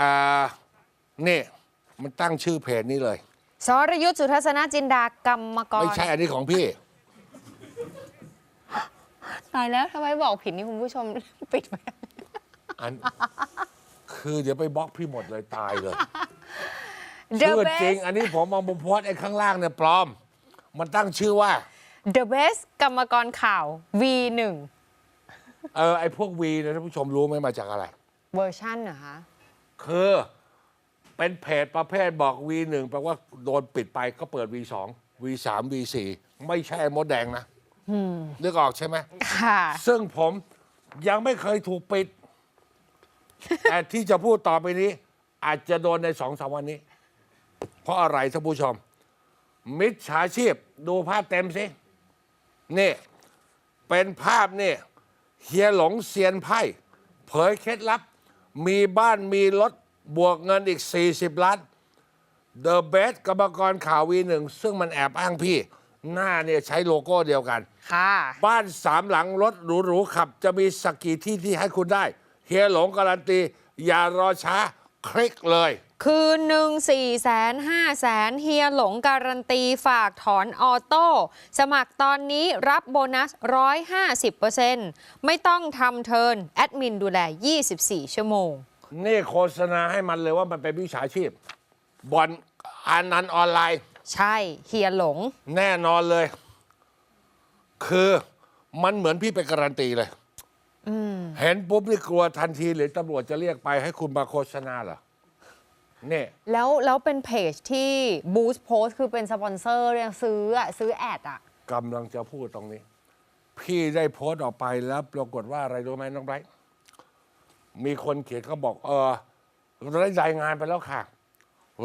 อ่านี่มันตั้งชื่อเพจนี้เลย สรยุทธสุทัศนจินดากรรมกร ไม่ใช่อันนี้ของพี่ ตายแล้วทำไมบอกผิดนี่คุณผู้ชม ปิดไปอัน คือเดี๋ยวไปบล็อกพี่หมดเลยตายเลย The ชื่อจริง best อันนี้ผมเอามาโพสต์ไอ้ข้างล่างเนี่ยปลอม มันตั้งชื่อว่า The best กรรมกรข่าว V1 เออไอ้พวกวีเนี่ยท่านผู้ชมรู้ไหมมาจากอะไร เวอร์ชันเหรอคะ คือเป็นเพจประเภทบอก V1 แปลว่าโดนปิดไปก็เปิด V2 V3 V4 ไม่ใช่ไอ้มดแดงนะนึกออกใช่ไหม ค่ะ ซึ่งผมยังไม่เคยถูกปิด แต่ที่จะพูดต่อไปนี้ อาจจะโดนในสองสามวันนี้ เพราะอะไรท่านผู้ชม มิจฉาชีพดูภาพเต็มสิ นี่ เป็นภาพนี่เฮียหลงเซียนไพ่ เผยเคล็ดลับ มีบ้านมีรถบวกเงินอีก 40 ล้าน The Best กรรมกรข่าววีหนึ่งซึ่งมันแอบอ้างพี่ หน้าเนี่ยใช้โลโก้เดียวกัน ค่ะ บ้านสามหลังรถหรูๆขับ จะมีสักกี่ที่ที่ให้คุณได้ เฮียหลงการันตี อย่ารอช้า คลิกเลย คืนหนึ่ง4 5 0 0 0 0เฮียหลงการันตีฝากถอนออโต้ สมัครตอนนี้รับโบนัส150%ไม่ต้องทำเทิร์นแอดมินดูแล 24 ชั่วโมง นี่โฆษณาให้มันเลยว่ามันเป็นวิชาชีพบอลอานันต์ออนไลน์ ใช่เฮียหลง แน่นอนเลย คือมันเหมือนพี่ไปการันตีเลยเห็นปุ๊บนี่กลัวทันทีหรือตำรวจจะเรียกไปให้คุณมาโฆษณาเหรอ นี่แล้วแล้วเป็นเพจที่บูสต์โพสคือเป็นสปอนเซอร์เนี่ยซื้ออะซื้อแอดอะกำลังจะพูดตรงนี้ พี่ได้โพสต์ออกไปแล้วปรากฏว่าอะไรรู้ไหมน้องไบรท์มีคนเขียนเขาบอก เออได้รายงานไปแล้วค่ะ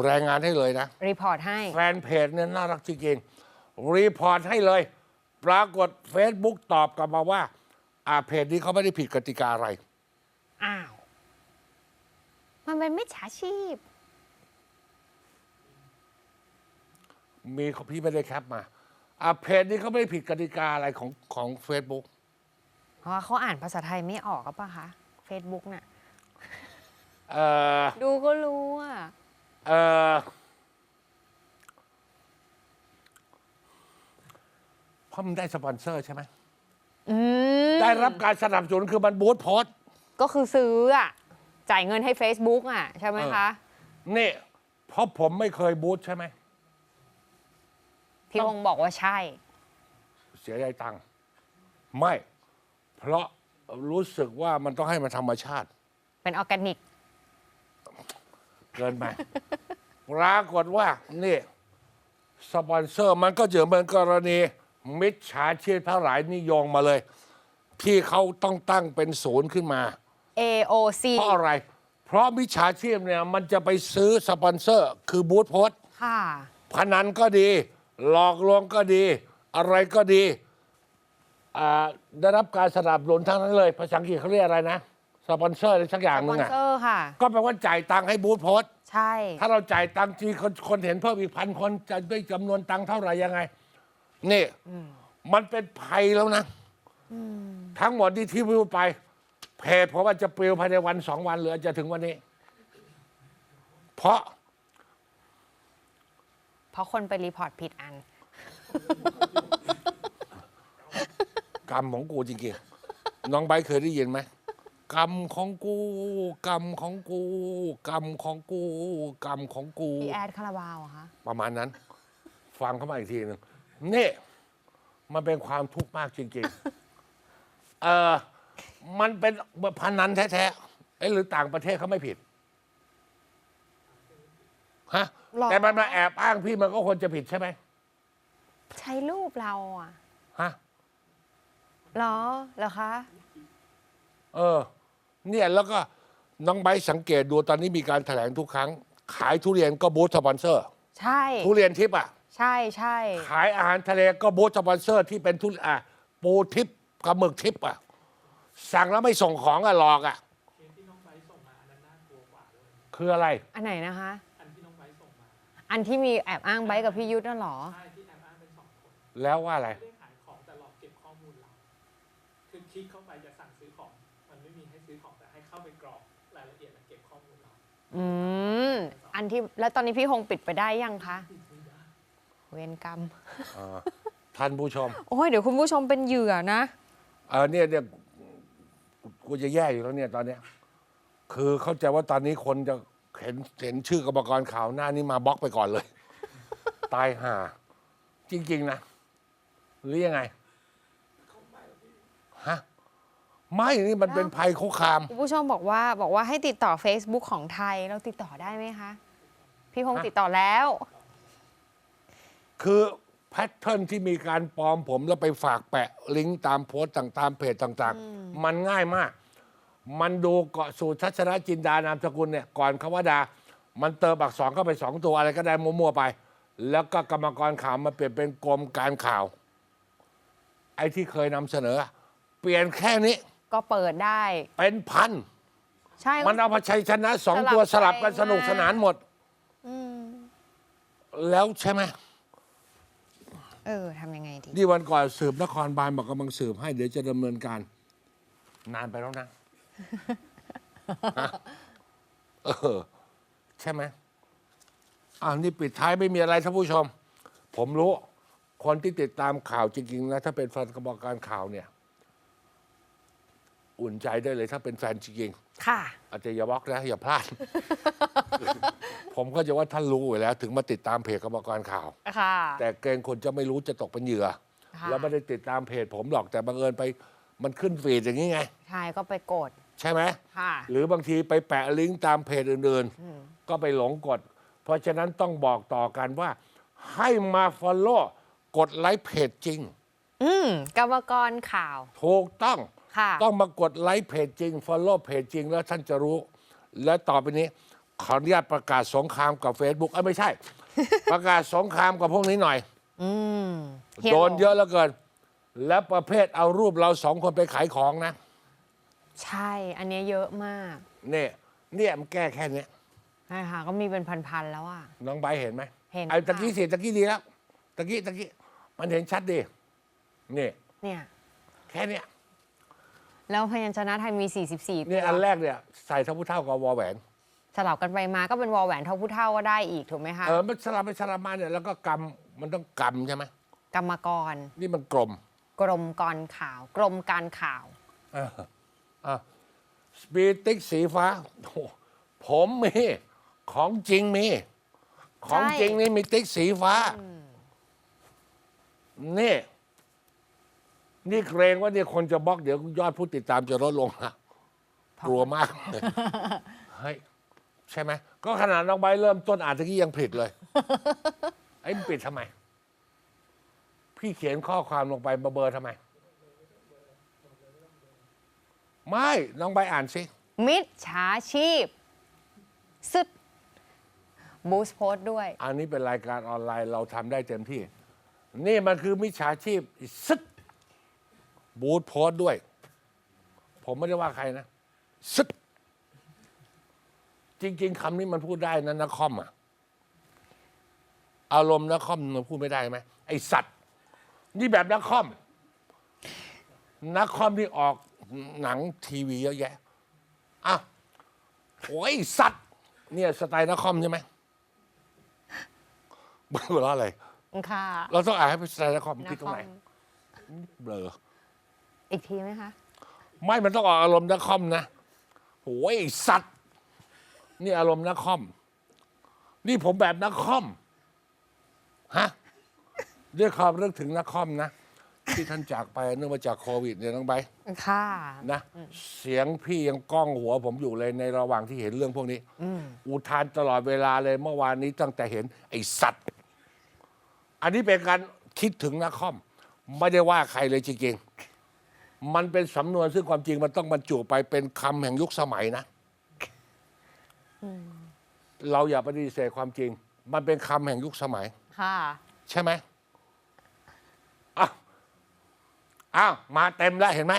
รายงานให้เลยนะ รีพอร์ตให้ แฟนเพจเนี่ยน่ารักจริงๆรีพอร์ตให้เลย ปรากฏ Facebook ตอบกลับมาว่า อ่าเพจนี้เขาไม่ได้ผิดกติกาอะไร อ้าว มันเป็นมิจฉาชีพ มีพี่ไม่ได้แคปมาอ่าเพจนี้เขาไม่ได้ผิดกติกาอะไรของของ Facebook เพราะว่าเขาอ่านภาษาไทยไม่ออกก็ปะคะ Facebook น่ะ เอ่อ ดูก็รู้อะ เอ่อ เพราะมันได้สปอนเซอร์ใช่ไหม อืมได้รับการสนับสนุนคือมันบูธโพสต์ ก็คือซื้ออะ จ่ายเงินให้ Facebook อะ ใช่ไหมคะ นี่เพราะผมไม่เคยบูธใช่ไหม พี่องค์บอกว่าใช่ เสียดายตังค์ไม่ เพราะรู้สึกว่ามันต้องให้มันธรรมชาติ เป็นออร์แกนิก เกินไป ปรากฏว่า นี่สปอนเซอร์มันก็เจอเหมือนกรณี มิจฉาชีพทั้งหลายนิยงมาเลย ที่เขาต้องตั้งเป็นศูนย์ขึ้นมา AOC เพราะอะไร เพราะมิจฉาชีพเนี่ย มันจะไปซื้อสปอนเซอร์ คือบูธโพสต์ค่ะ พนันก็ดี หลอกลวงก็ดี อะไรก็ดีอ่าได้รับการสนับสนุนทั้งนั้นเลย ภาษาอังกฤษเขาเรียกอะไรนะ สปอนเซอร์อะไรสักอย่างสหปนึองนอะเซอร์ค่ะ ก็แปลว่าจ่ายตังค์ให้บูธโพสต์ใช่ ถ้าเราจ่ายตังค์ทีคนคนเห็นเพิ่มอีกพันคนจะได้จำนวนตังค์เท่าไหร่ยังไง นี่มันเป็นภัยแล้วนะทั้งหมดที่ที่พูดไป เพจเพราะว่าจะปลิวภายในวันสองวันหรืออาจจะถึงวันนี้ เพราะ เพราะคนไปรีพอร์ตผิดอัน กรรมของกูจริงๆ น้องใบร์ทเคยได้ยินไหมกรรมของกู กรรมของกู กรรมของกู กรรมของกู พี่แอดคาราบาวเหรอคะ ประมาณนั้น ฟังเข้ามาอีกทีหนึ่งนี่ มันเป็นความทุกข์มากจริงๆ เออมันเป็นพนันแท้ๆเอ้หรือต่างประเทศเขาไม่ผิด ฮะหรอแต่มันมาแอบอ้างพี่มันก็ควรจะผิดใช่ไหมใช้รูปเราอะฮะ เหรอเหรอคะ เออ เนี่ยแล้วก็น้องไบร์ทสังเกตดูตอนนี้มีการแถลงทุกครั้ง ขายทุเรียนก็บูธสปอนเซอร์ ใช่ ทุเรียนทิพย์อะ ใช่ใช่ขายอาหารทะเลก็บูธสปอนเซอร์ที่เป็นทุอะปูทิพย์กับหมึกทิพย์อะ สั่งแล้วไม่ส่งของอะหลอกอะคืออะไร อันไหนนะคะ อันที่มีแอบอ้างไบร์ทกับพี่ยุทธน่ะเหรอแล้วว่าอะไร ไม่ได้ขายของแต่หลอกเก็บข้อมูลเราคือคลิกเข้าไปจะสั่งซื้อของ มันไม่มีให้ซื้อของแต่ให้เข้าไปกรอกรายละเอียดและเก็บข้อมูลเราอืม อันที่แล้วตอนนี้พี่ฮงปิดไปได้ยังคะเวรกรรมอ่าท่านผู้ชมโอ้ยเดี๋ยวคุณผู้ชมเป็นเหยื่อนะ เออเนี่ยเนี่ยกูกูจะแย่อยู่แล้วเนี่ยตอนเนี้ย คือเข้าใจว่าตอนนี้คนจะ เห็นเห็นชื่อกรรมกรข่าวหน้านี้มาบล็อกไปก่อนเลย ตายห่า จริง ๆ นะ หรือยังไงฮะไม่นี่มันเป็นภัยคุกคาม คุณผู้ชมบอกว่าบอกว่าให้ติดต่อ Facebook ของไทยเราติดต่อได้ไหมคะ พี่ฮงฮะ ติดต่อแล้ว คือแพทเทิร์นที่มีการปลอมผมแล้วไปฝากแปะลิงก์ตามโพสต์ต่างๆเพจต่าง ๆ มันง่ายมาก มันดูเกาะสูตรทัศนจินดานามสกุลเนี่ยก่อนคำว่าดา มันเติมอักษรเข้าไปสองตัวอะไรก็ได้มั่วๆไป แล้วก็กรรมกรข่าวมาเปลี่ยนเป็นกรมการข่าว ไอ้ที่เคยนำเสนอ เปลี่ยนแค่นี้ก็เปิดได้ เป็นพัน ใช่ มันเอามาชัยชนะสองสลับตัวสลับกันไปสนุกมา สนานหมด อืมแล้วใช่ไหมเออทำยังไงดี นี่วันก่อนสืบนครบาลบอกกำลังสืบให้เดี๋ยวจะดำเนินการ นานไปแล้วนะฮะ เออ ใช่ไหมอ่านี่ปิดท้ายไม่มีอะไรท่านผู้ชม ผมรู้ คนที่ติดตามข่าวจริงๆนะ ถ้าเป็นแฟนกระบอกการข่าวเนี่ย อุ่นใจได้เลยถ้าเป็นแฟนจริงค่ะ ๆอาจจะอย่าบล็อกนะอย่าพลาด ผมก็จะว่าท่านรู้อยู่แล้ว ถึงมาติดตามเพจกระบอกการข่าว ค่ะ แต่เกรงคนจะไม่รู้จะตกเป็นเหยื่อ ค่ะ แล้วไม่ได้ติดตามเพจผมหรอกแต่บังเอิญไป มันขึ้นฟีดอย่างนี้ไง ใช่ก็ไปกด ใช่ไหม ค่ะ หรือบางทีไปแปะลิงก์ตามเพจอื่นๆ ก็ไปหลงกด เพราะฉะนั้นต้องบอกต่อกันว่า ให้มา Follow กดไลค์เพจจริง อืมกรรมกรข่าว ถูกต้อง ค่ะ ต้องมากดไลค์เพจจริง Follow เพจจริงแล้วท่านจะรู้ และต่อไปนี้ ขออนุญาตประกาศสงครามกับ Facebook เอ้ยไม่ใช่ ประกาศสงครามกับพวกนี้หน่อย อืมโดนเยอะเหลือเกิน และประเภทเอารูปเราสองคนไปขายของนะ ใช่ อันเนี้ยเยอะมากเนี่ยเนี่ยมันแก้แค่เนี้ยใช่ค่ะก็มีเป็นพันๆแล้วอะ น้องใบร์ทเห็นไหมเห็นไอ้ตะค่ะกี้สิตะกี้ดีแล้วตะกี้ตะกี้มันเห็นชัดดีนี่เนี่ย แค่เนี้ยแล้วพยัญชนะไทยมี 44นี่ตัวอันแรกเนี่ยใส่เท่าผู้เท่ากับวอแหวน สลับกันไปมาก็เป็นวอลแหวนเท่าผู้เท่าก็ได้อีกถูกไหมคะเออมันสลับไปสลับมาเนี่ยแล้วก็กำมันต้องกำใช่ไหมกรรมกร นี่มันกลม กรมกรข่าว กรมการข่าว สปีติกสีฟ้าโอ้ผมมี ของจริงมี ของจริงนี่มีติ๊กสีฟ้า นี่ นี่เกรงว่าเนี่ยคนจะบล็อกเดี๋ยวยอดผู้ติดตามจะลดลงนะกลัวมากเลยเฮ้ยใช่ไหม ก็ขนาดน้องใบร์ทเริ่มต้นอ่านตะกี้ยังผิดเลย ไอ้มันปิดทำไม พี่เขียนข้อความลงไปมาเบอร์ทำไม ไม่ น้องใบร์ทอ่านสิ มิจฉาชีพสุดบูสโพสต์ด้วย อันนี้เป็นรายการออนไลน์เราทำได้เต็มที่ นี่มันคือมิจฉาชีพซึดบูธโพสต์ด้วย ผมไม่ได้ว่าใครนะซึดจริง ๆคำนี้มันพูดได้นะนักคอมอะอารมณ์นักคอมมันพูดไม่ได้ไหมไอสัตว์ นี่แบบนักคอมนักคอมที่ออก หนังทีวีเยอะแยะอะโอ้ยสัตว์ เนี่ยสไตล์นักคอมใช่ไหมไม่หัวเราะอะไร ค่ะเราต้องอ่านให้เป็นสไตล์นักคอมนะคิดตรงไหนคอมเบลออีกทีไหมคะไม่มันต้องออกอารมณ์นักคอมนะโอ้ยไอ้สัตว์ นี่อารมณ์นักคอม นี่ผมแบบนักคอมฮะด้วยความเรื่องถึงนักคอมนะ ที่ท่านจากไปเนื่องมาจากโควิดเนี่ยน้องใบร์ทค่ะ นะเสียงพี่ยังก้องหัวผมอยู่เลยในระหว่างที่เห็นเรื่องพวกนี้อุทานตลอดเวลาเลยเมื่อวานนี้ตั้งแต่เห็น ไอ้สัตว์ อันนี้เป็นการคิดถึงนักคอม ไม่ได้ว่าใครเลยจริงๆมันเป็นสำนวนซึ่งความจริงมันต้องบรรจุไปเป็นคำแห่งยุคสมัยนะ เราอย่าปฏิเสธความจริง มันเป็นคำแห่งยุคสมัย ค่ะ ใช่ไหมอ้าว อ้าวมาเต็มแล้วเห็นไหม